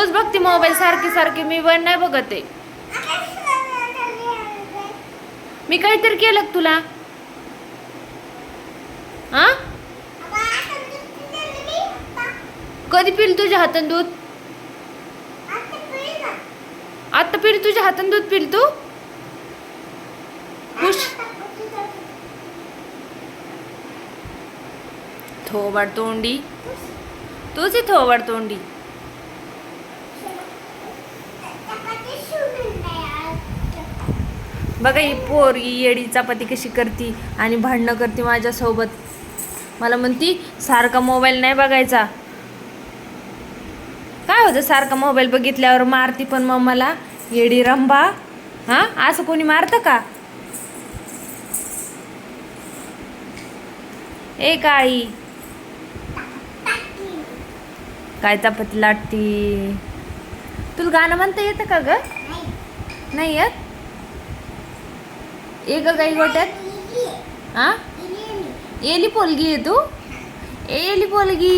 तूच बघते मोबाईल सारखी सारखी मी पण नाही बघत आहे. मी काहीतरी केलं तुला? हा कधी पिल तुझ्या हातान दूध? आता पिल तुझ्या हातान दूध पिल तू? खुश थोबाड तोंडी. तूच आहे थोबाड तोंडी. बघा ही पोरगी येडी चपाती कशी करती आणि भांडणं करते माझ्यासोबत. मला म्हणती सारखा मोबाईल नाही बघायचा. काय होतं सारखा मोबाईल बघितल्यावर मारती पण मग मला. येडी रंबा. हां? असं कोणी मारतं का? ए काळी. काय चपाती लाटती? तुला गाणं म्हणता येतं का ग? नाही येत? ए गाई गोट्यात? हा? एली पोलगी आहे तू? ए एली पोलगी.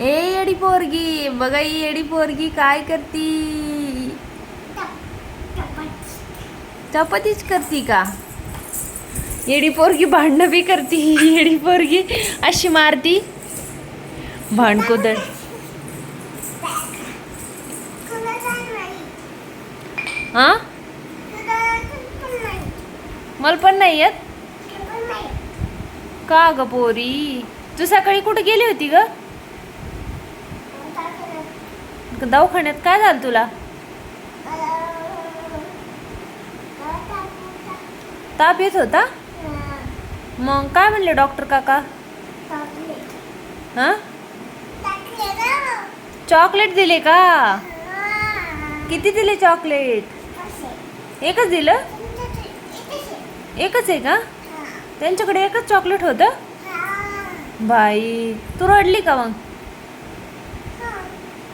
ए एडी पोरगी. बघा ही एडी पोरगी काय करती? चपातीच करती का? एडी पोरगी भांडणं बी करती. एडी पोरगी अशी मारती. भांडकोदळ. हा? मला पण नाही येत. का ग पोरी? तू सकाळी कुठे गेली होती ग? दवाखान्यात काय झालं तुला? ताप येत होता? मग काय म्हणले डॉक्टर काका? हा? चॉकलेट दिले का? किती दिले चॉकलेट? एकच दिलं? एकच आहे का? त्यांच्याकडे एकच चॉकलेट होतं? बाई तू रडली का मग?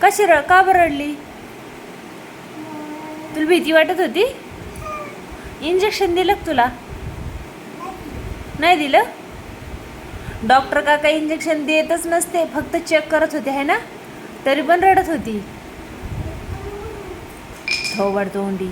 कशी रड का बरं रडली? तुला भीती वाटत होती? इंजेक्शन दिलं तुला? नाही दिलं? डॉक्टर का काही इंजेक्शन देतच नसते फक्त चेक करत होते है ना? तरी पण रडत होती. थोबड तोंडी.